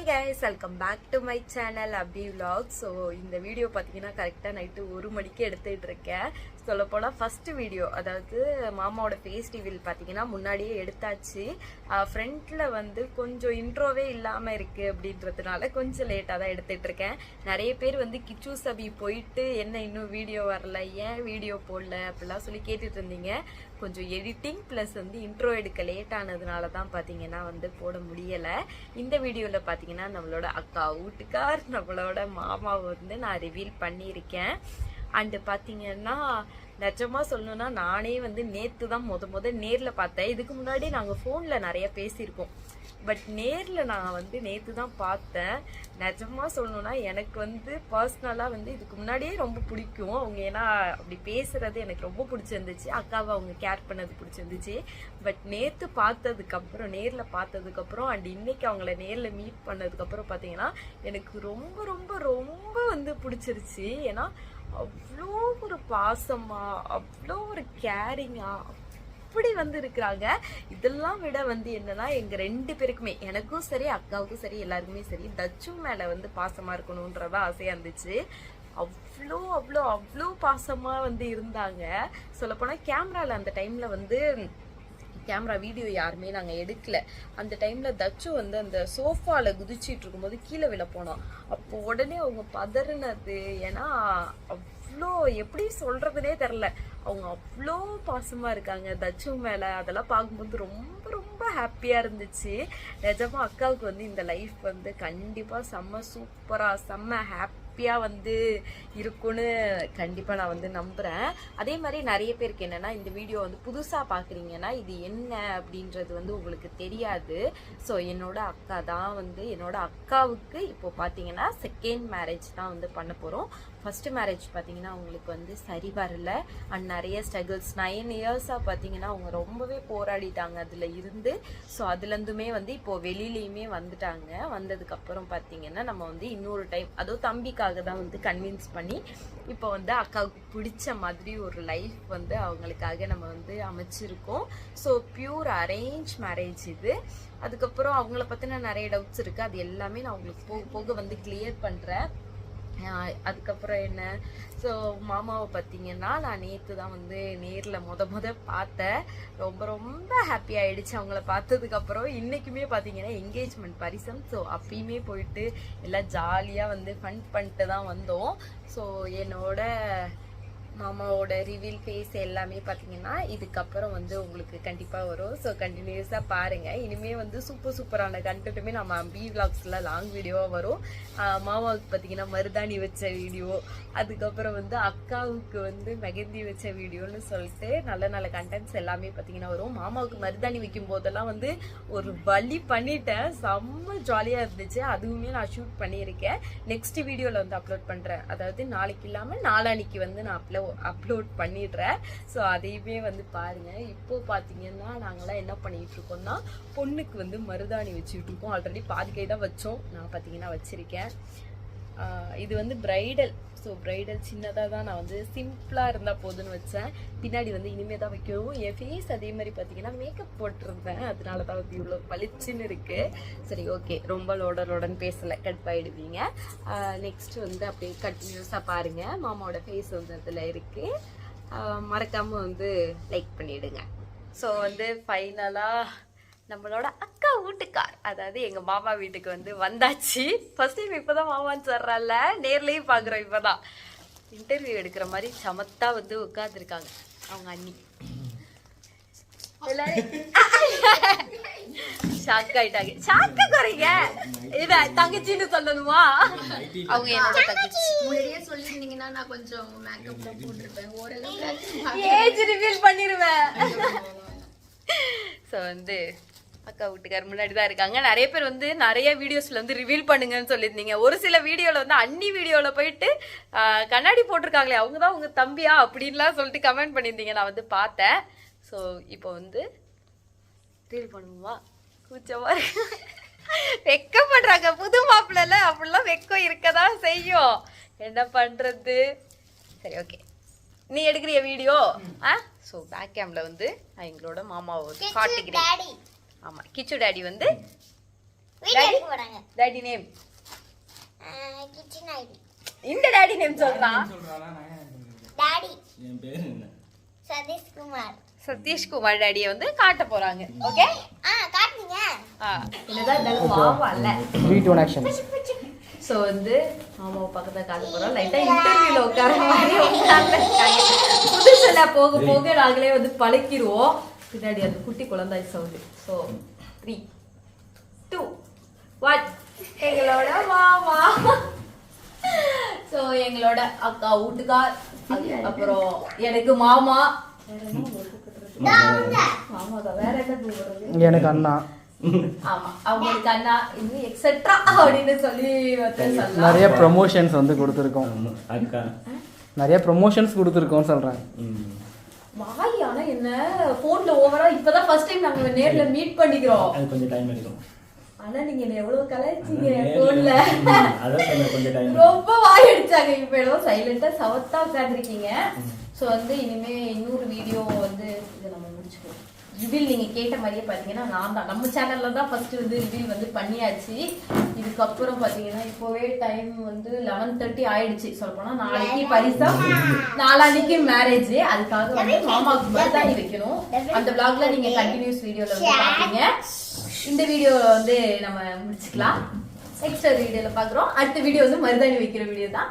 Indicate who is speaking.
Speaker 1: Hi guys welcome back to my channel அப்படி vlog so இந்த video பார்த்தீங்கன்னா கரெக்டாக நைட்டு ஒரு மணிக்கு எடுத்துகிட்டு இருக்கேன். சொல்லப்போனால் ஃபஸ்ட்டு வீடியோ அதாவது மாமாவோட ஃபேஸ் டிவியில் பார்த்தீங்கன்னா முன்னாடியே எடுத்தாச்சு. ஃப்ரண்ட்டில் வந்து கொஞ்சம் இன்ட்ரோவே இல்லாமல் இருக்குது அப்படின்றதுனால கொஞ்சம் லேட்டாக தான் எடுத்துகிட்டு இருக்கேன். நிறைய பேர் வந்து கிச்சு சபி போயிட்டு என்ன இன்னும் வீடியோ வரல ஏன் வீடியோ போடல அப்படிலாம் சொல்லி கேட்டுட்டு இருந்தீங்க. கொஞ்சம் எடிட்டிங் ப்ளஸ் வந்து இன்ட்ரோ எடுக்க லேட் ஆனதுனால தான் பார்த்தீங்கன்னா வந்து போட முடியலை. இந்த வீடியோவில் பார்த்தீங்கன்னா பார்த்தீங்கன்னா நம்மளோட அக்கா வீட்டுக்கார் நம்மளோட மாமாவை வந்து நான் ரிவீல் பண்ணியிருக்கேன். அண்டு பார்த்தீங்கன்னா நிஜமாக சொல்லணும்னா நானே வந்து நேற்று தான் முத முத நேரில் பார்த்தேன். இதுக்கு முன்னாடி நாங்கள் ஃபோனில் நிறைய பேசியிருக்கோம். பட் நேரில் நான் வந்து நேற்று தான் பார்த்தேன். நிஜமாக சொல்லணும்னா எனக்கு வந்து பர்சனலாக வந்து இதுக்கு முன்னாடியே ரொம்ப பிடிக்கும். அவங்க ஏன்னா அப்படி பேசுகிறது எனக்கு ரொம்ப பிடிச்சிருந்துச்சு. அக்காவை அவங்க கேர் பண்ணது பிடிச்சிருந்துச்சு. பட் நேற்று பார்த்ததுக்கப்புறம் நேரில் பார்த்ததுக்கப்புறம் அண்ட் இன்னைக்கு அவங்கள நேரில் மீட் பண்ணதுக்கப்புறம் பார்த்தீங்கன்னா எனக்கு ரொம்ப ரொம்ப ரொம்ப வந்து பிடிச்சிருச்சு. ஏன்னா அவ்வளோ ஒரு பாசமாக அவ்வளோ ஒரு கேரிங்காக அப்படி வந்து இருக்கிறாங்க இதெல்லாம் விட வந்து என்னன்னா எங்க ரெண்டு பேருக்குமே எனக்கும் சரி அக்காவுக்கும் சரி எல்லாருக்குமே சரி தச்சு மேல வந்து பாசமா இருக்கணும்ன்றதான் ஆசையா இருந்துச்சு. அவ்வளோ அவ்வளோ அவ்வளோ பாசமா வந்து இருந்தாங்க. சொல்லப்போனால் கேமரால அந்த டைம்ல வந்து கேமரா வீடியோ யாருமே நாங்கள் எடுக்கல. அந்த டைமில் தச்சு வந்து அந்த சோஃபாவில் குதிச்சிட்டு இருக்கும்போது கீழே விழ போனோம். அப்போ உடனே அவங்க பதறினது. ஏன்னா அவ்வளோ எப்படி சொல்கிறதுனே தெரில அவங்க அவ்வளோ பாசமாக இருக்காங்க தச்சு மேலே. அதெல்லாம் பார்க்கும்போது ரொம்ப ரொம்ப ஹாப்பியாக இருந்துச்சு. நிஜமாக அக்காவுக்கு வந்து இந்த லைஃப் வந்து கண்டிப்பாக செம்ம சூப்பராக செம்ம ஹாப்பி ஹாப்பியாக வந்து இருக்கும்னு கண்டிப்பாக நான் வந்து நம்புகிறேன் அதே மாதிரி நிறைய பேருக்கு என்னென்னா இந்த வீடியோ வந்து புதுசாக பார்க்குறீங்கன்னா இது என்ன அப்படின்றது வந்து உங்களுக்கு தெரியாது. ஸோ என்னோட அக்கா தான் வந்து என்னோட அக்காவுக்கு இப்போ பார்த்தீங்கன்னா செகண்ட் மேரேஜ் தான் வந்து பண்ண போகிறோம் ஃபஸ்ட்டு மேரேஜ் பார்த்தீங்கன்னா அவங்களுக்கு வந்து சரி வரல. அண்ட் நிறைய ஸ்ட்ரகிள்ஸ் நைன் இயர்ஸாக பார்த்தீங்கன்னா அவங்க ரொம்பவே போராடிட்டாங்க அதில் இருந்து. ஸோ அதுலேருந்துமே வந்து இப்போது வெளியிலையுமே வந்துட்டாங்க. வந்ததுக்கப்புறம் பார்த்தீங்கன்னா நம்ம வந்து இன்னொரு டைம் அதுவும் தம்பிக்காக தான் வந்து கன்வின்ஸ் பண்ணி இப்போ வந்து அக்காவுக்கு பிடிச்ச மாதிரி ஒரு லைஃப் வந்து அவங்களுக்காக நம்ம வந்து அமைச்சிருக்கோம். ஸோ பியூர் அரேஞ்ச் மேரேஜ் இது. அதுக்கப்புறம் அவங்கள பற்றின நிறைய டவுட்ஸ் இருக்குது அது எல்லாமே நான் உங்களுக்கு போக போக வந்து கிளியர் பண்ணுறேன் அதுக்கப்புறம் என்ன? ஸோ மாமாவை பார்த்தீங்கன்னா நான் நேற்று தான் வந்து நேரில் முத முத பார்த்தேன். ரொம்ப ரொம்ப ஹாப்பி ஆகிடுச்சு அவங்கள பார்த்ததுக்கப்புறம் இன்றைக்குமே பார்த்தீங்கன்னா என்கேஜ்மெண்ட் பரிசம். ஸோ அப்பயுமே போயிட்டு எல்லாம் ஜாலியாக வந்து ஃபன் பண்ணிட்டு தான் வந்தோம். ஸோ என்னோட மாமாவோட ரிவீல் ஃபேஸ் எல்லாமே பார்த்தீங்கன்னா இதுக்கப்புறம் வந்து உங்களுக்கு கண்டிப்பாக வரும். ஸோ கண்டினியூஸாக பாருங்கள் இனிமேல் வந்து சூப்பர் சூப்பரான கண்டென்ட்டுமே நம்ம பி விளாக்ஸில் லாங் வீடியோவாக வரும். மாமாவுக்கு பார்த்தீங்கன்னா மருதாணி வச்ச வீடியோ அதுக்கப்புறம் வந்து அக்காவுக்கு வந்து மெகந்தி வச்ச வீடியோன்னு சொல்லிட்டு நல்ல நல்ல கண்டென்ட்ஸ் எல்லாமே பார்த்தீங்கன்னா வரும். மாமாவுக்கு மருதாணி வைக்கும் போதெல்லாம் வந்து ஒரு வழி பண்ணிட்டேன். செம்ம ஜாலியாக இருந்துச்சு. அதுவுமே நான் ஷூட் பண்ணியிருக்கேன். நெக்ஸ்ட் வீடியோவில் வந்து அப்லோட் பண்ணுறேன் அதாவது நாளைக்கு இல்லாமல் நாளானிக்கு வந்து நான் அப்லோட் பண்ணிடுறேன். ஸோ அதையுமே வந்து பாருங்கள் இப்போது பார்த்தீங்கன்னா நாங்களாம் என்ன பண்ணிகிட்ருக்கோம்னா பொண்ணுக்கு வந்து மருதாணி வச்சுக்கிட்டு இருக்கோம். ஆல்ரெடி பாதி கை தான் வச்சோம். நான் பார்த்தீங்கன்னா வச்சுருக்கேன். இது வந்து பிரைடல் ஸோ பிரைடல் சின்னதாக தான் நான் வந்து சிம்பிளாக இருந்தால் போதுன்னு வச்சேன். பின்னாடி வந்து இனிமேல் தான் வைக்கணும் என் ஃபேஸ் அதே மாதிரி பார்த்தீங்கன்னா மேக்கப் போட்டிருந்தேன். அதனால தான் வந்து இவ்வளோ பளிச்சுன்னு இருக்குது சரி ஓகே ரொம்ப லோட லோடன்னு பேசலை கட் ஆகிடுவீங்க நெக்ஸ்ட் வந்து அப்படியே கண்டினியூஸாக பாருங்கள் மாமாவோட ஃபேஸ் வந்து அதில் இருக்குது மறக்காமல் வந்து லைக் பண்ணிவிடுங்க ஸோ வந்து ஃபைனலாக நம்மளோட அக்கா வீட்டுக்கார். அதாவது எங்க மாமா வீட்டுக்கு வந்து வந்தாச்சு. ஃபர்ஸ்ட் டைம் இப்பதான் மாமான்னு சொல்றால நேர்லயும் பாக்குறோம் இப்பதான். இன்டர்வியூ எடுக்கிற மாதிரி சமத்தா வந்து உட்காந்துருக்காங்க அவங்க அண்ணி. ஷாக் ஆயிட்டாங்க. ஷாக்கு குறைங்க. இத தங்கச்சின்னு சொல்லணுமா? அவங்க என்னோட தங்கச்சி!
Speaker 2: முன்னாடியே சொல்லியிருந்தீங்கன்னா நான் கொஞ்சம் மேக்கப்ல போட்டிருப்பேன். ஓரளவுக்கு
Speaker 1: ஏஜ் ரிவீல் பண்ணிருவேன். ஸோ வந்து அக்கா வீட்டுக்கார் முன்னாடி தான் இருக்காங்க. நிறைய பேர் வந்து நிறைய வீடியோஸ்ல வந்து ரிவீல் பண்ணுங்கன்னு சொல்லியிருந்தீங்க. ஒரு சில வீடியோல வந்து அன்னி வீடியோல போயிட்டு கண்ணாடி போட்டிருக்காங்களே அவங்க தான் உங்க தம்பியா அப்படின்லாம் சொல்லிட்டு கமெண்ட் பண்ணியிருந்தீங்க. நான் வந்து பார்த்தேன். ஸோ இப்போ வந்து ரீல் பண்ணுமா கூச்சமா இருக்கு. வெக்கப்படுறாங்க. புது மாப்பிள்ளல அப்படிலாம் வெக்கம் இருக்கதான் செய்யும். என்ன பண்றது? சரி ஓகே நீ எடுக்கிறிய வீடியோ ஆ? ஸோ பேக் கேம்ல வந்து நான் எங்களோட மாமாவை வந்து காட்டுக்கிறேன். ஆமா கிச்சு டாடி வந்து டாடி நேம் இந்த டாடி நேம் சொல்றான்
Speaker 3: டாடி
Speaker 4: என் பேர் என்ன?
Speaker 3: சதீஷ்குமார்.
Speaker 1: சதீஷ்குமார் டாடியை வந்து காட்ட போறாங்க ஓகே?
Speaker 3: ஆ காட்டுங்க.
Speaker 1: என்னதான் இருந்தாலும் மாமா இல்ல.
Speaker 5: த்ரீ டூ ஆக்ஷன்
Speaker 1: ஸோ வந்து மாமாவை பக்கத்துல காட்ட போறோம். லைட்டா இன்டர்வியூல உட்கார மாதிரி உட்கார்ந்துருக்காங்க. புதுசுல போக போக நாங்களே வந்து பழக்கிடுவோம் பின்னாடி அந்த குட்டி குழந்தாய் sound so three two one எங்களோட மாமா. ஸோ எங்களோட அக்கா வீட்டுக்கார். அப்புறம் எனக்கு மாமா. மாமா தான் வேற என்ன கூப்பிடுறது
Speaker 5: எனக்கு அண்ணா.
Speaker 1: ஆமா அவங்களுக்கு அண்ணா இன்னும் எக்ஸெட்ரா அப்படின்னு சொல்லி
Speaker 5: நிறைய ப்ரொமோஷன்ஸ் வந்து கொடுத்துருக்கோம். நிறைய ப்ரொமோஷன்ஸ் கொடுத்துருக்கோம்
Speaker 1: ஆனா என்ன? போன்ல ஓவரா இப்பதான் ஃபர்ஸ்ட் டைம் நாங்க நேர்ல மீட் பண்ணிக்கிறோம்.
Speaker 4: அது கொஞ்சம் டைம் எடுக்கும்.
Speaker 1: ஆனா நீங்க என்ன எவ்வளவு கலாய்ச்சீங்க போன்ல
Speaker 4: அதான் கொஞ்சம் டைம்
Speaker 1: ரொம்ப வாய் அடிச்சாங்க இப்ப ஏதோ சைலண்டா சவத்தா உட்காந்துருக்கீங்க சோ வந்து இனிமே இன்னொரு வீடியோ வந்து இதை நம்ம முடிச்சுக்குவோம் ரிவீல் நீங்க கேட்ட மாதிரியே பாத்தீங்கன்னா நான் தான். நம்ம சேனல்ல தான் ஃபர்ஸ்ட் வந்து ரிவீல் வந்து பண்ணியாச்சு. இதுக்கப்புறம் பாத்தீங்கன்னா இப்போவே டைம் வந்து லெவன் தேர்ட்டி ஆயிடுச்சு. சொல்ல போனா நாளைக்கு பரிசா? நாளான்னைக்கு மேரேஜ் அதுக்காக வந்து மாமாவுக்கு மருதாணி வைக்கணும். அந்த vlogல நீங்க கண்டினியூஸ் வீடியோல வந்து பாப்பீங்க. இந்த வீடியோ வந்து நம்ம முடிச்சுக்கலாம். நெக்ஸ்ட் வீடியோல பாக்குறோம். அடுத்த வீடியோ வந்து மருதாணி வைக்கிற வீடியோ தான்.